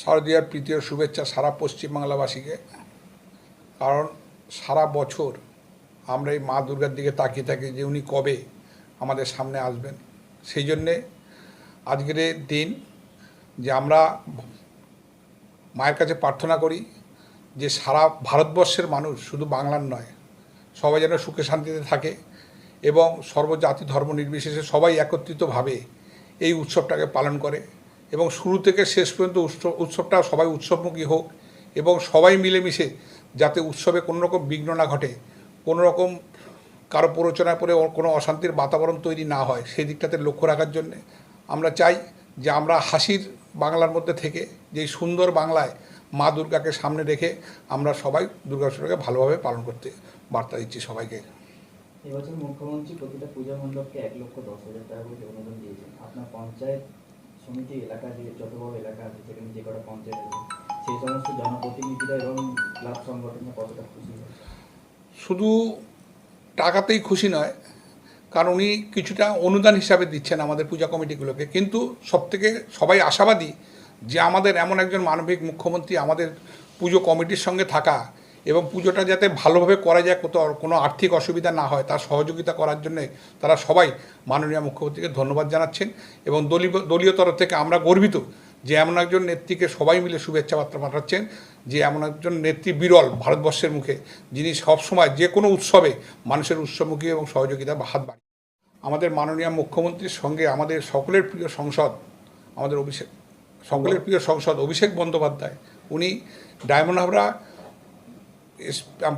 শারদীয়ার প্রীতীয় শুভেচ্ছা সারা পশ্চিমবাংলাবাসীকে। কারণ সারা বছর আমরা এই মা দুর্গার দিকে তাকিয়ে থাকি যে উনি কবে আমাদের সামনে আসবেন। সেই জন্যে আজকের দিন যে আমরা মায়ের কাছে প্রার্থনা করি যে সারা ভারতবর্ষের মানুষ শুধু বাংলার নয়, সবাই যেন সুখে শান্তিতে থাকে। এবং সর্বজাতি ধর্ম নির্বিশেষে সবাই একত্রিতভাবে এই উৎসবটাকে পালন করে এবং শুরু থেকে শেষ পর্যন্ত উৎসব, উৎসবটা সবাই উৎসবমুখী হোক এবং সবাই মিলেমিশে যাতে উৎসবে কোনো রকম বিঘ্ন না ঘটে, কোনো রকম কারও প্ররোচনায় পড়ে কোনো অশান্তির বাতাবরণ তৈরি না হয়, সেই দিকটাতে লক্ষ্য রাখার জন্যে আমরা চাই যে আমরা হাসির বাংলার মধ্যে থেকে যে সুন্দর বাংলায় মা দুর্গাকে সামনে রেখে আমরা সবাই দুর্গাপুজোটাকে ভালোভাবে পালন করতে বার্তা দিচ্ছি সবাইকে। এবছর মুখ্যমন্ত্রী প্রতিটা পূজা মণ্ডপকে এক লক্ষ দশ হাজার টাকা করে অনুদান দিয়েছেন। আপনার পঞ্চায়েত সমিতি এলাকা যে, যত বড় এলাকা আছে, সেখানে যে কটা পঞ্চায়েত আছে, সেই সমস্ত জনপ্রতিনিধিরা এবং ক্লাব সংগঠনে কতটা খুশি শুধু টাকাতেই খুশি নয়, কারণ উনি কিছুটা অনুদান হিসাবে দিচ্ছেন আমাদের পূজা কমিটিগুলোকে। কিন্তু সবথেকে সবাই আশাবাদী যে আমাদের এমন একজন মানবিক মুখ্যমন্ত্রী আমাদের পুজো কমিটির সঙ্গে থাকা এবং পুজোটা যাতে ভালোভাবে করা যায়, কোথাও কোনো আর্থিক অসুবিধা না হয়, তার সহযোগিতা করার জন্যে তারা সবাই মাননীয় মুখ্যমন্ত্রীকে ধন্যবাদ জানাচ্ছেন এবং দলীয় দলীয় তরফ থেকে আমরা গর্বিত যে এমন একজন নেত্রীকে সবাই মিলে শুভেচ্ছা বার্তা পাঠাচ্ছেন, যে এমন একজন নেত্রী বিরল ভারতবর্ষের মুখে, যিনি সবসময় যে কোনো উৎসবে মানুষের উৎসবমুখী এবং সহযোগিতা হাত বাড়ি আমাদের মাননীয় মুখ্যমন্ত্রীর সঙ্গে আমাদের সকলের প্রিয় সংসদ, আমাদের অভিষেক, সকলের প্রিয় সংসদ অভিষেক বন্দ্যোপাধ্যায়, উনি ডায়মন্ড হাবড়া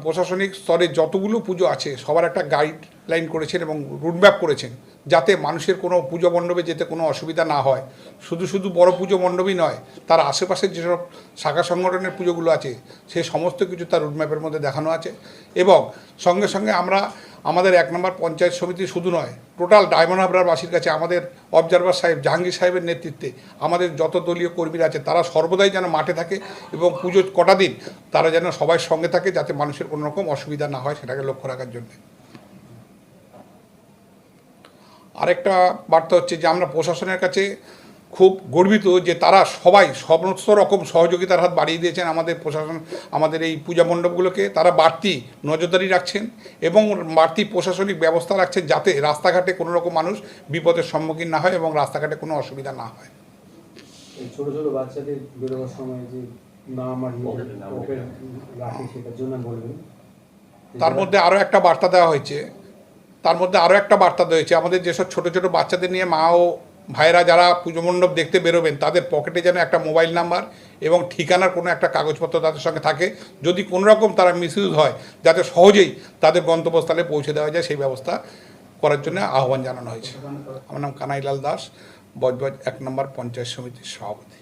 প্রশাসনিক স্তরে যতগুলো পুজো আছে সবার একটা গাইডলাইন করেছেন এবং রুটম্যাপ করেছেন যাতে মানুষের কোনো পুজো মণ্ডপে যেতে কোনো অসুবিধা না হয়। শুধু শুধু বড় পুজো মণ্ডপই নয়, তার আশেপাশের যেসব শাখা সংগঠনের পুজোগুলো আছে সেই সমস্ত কিছু তার রুটম্যাপের মধ্যে দেখানো আছে এবং সঙ্গে সঙ্গে আমরা আমাদের এক নম্বর পঞ্চায়েত সমিতি শুধু নয়, টোটাল ডায়মন্ড হাবড়ারবাসীর কাছে আমাদের অবজারভার সাহেব, জাহাঙ্গীর সাহেবের নেতৃত্বে আমাদের যত দলীয় কর্মীরা আছে, তারা সর্বদাই যেন মাঠে থাকে এবং পুজো কটা দিন তারা যেন সবাই সঙ্গে থাকে যাতে মানুষের কোনো রকম অসুবিধা না হয় সেটাকে লক্ষ্য রাখার জন্য। আরেকটা বার্তা হচ্ছে যে আমরা প্রশাসনের কাছে খুব গর্বিত যে তারা সবাই সমস্ত রকম সহযোগিতার হাত বাড়িয়ে দিয়েছেন আমাদের প্রশাসন আমাদের এই পূজা মণ্ডপগুলোকে। তারা বাড়তি নজরদারি রাখছেন এবং বাড়তি প্রশাসনিক ব্যবস্থা রাখছেন যাতে রাস্তাঘাটে কোনো রকম মানুষ বিপদের সম্মুখীন না হয় এবং রাস্তাঘাটে কোনো অসুবিধা না হয়। ছোট ছোট বাচ্চাদের বেরোবার সময় যে নাম আর পকেট রাখে সেটার জন্য বলবেন। তার মধ্যে আরও একটা বার্তা দেওয়া হয়েছে তার মধ্যে আরও একটা বার্তা রয়েছে। আমাদের যেসব ছোট ছোট বাচ্চাদের নিয়ে মা ও ভাইরা যারা পুজো মণ্ডপ দেখতে বেরোবেন, তাদের পকেটে যেন একটা মোবাইল নাম্বার এবং ঠিকানার কোনো একটা কাগজপত্র তাদের সঙ্গে থাকে। যদি কোনো রকম তারা মিসইউজ হয়, যাতে সহজেই তাদের গন্তব্যস্থলে পৌঁছে দেওয়া যায়, সেই ব্যবস্থা করার জন্য আহ্বান জানানো হয়েছে। আমার নাম কানাইলাল দাস, বজবজ এক নম্বর পঞ্চায়েত সমিতির সভাপতি।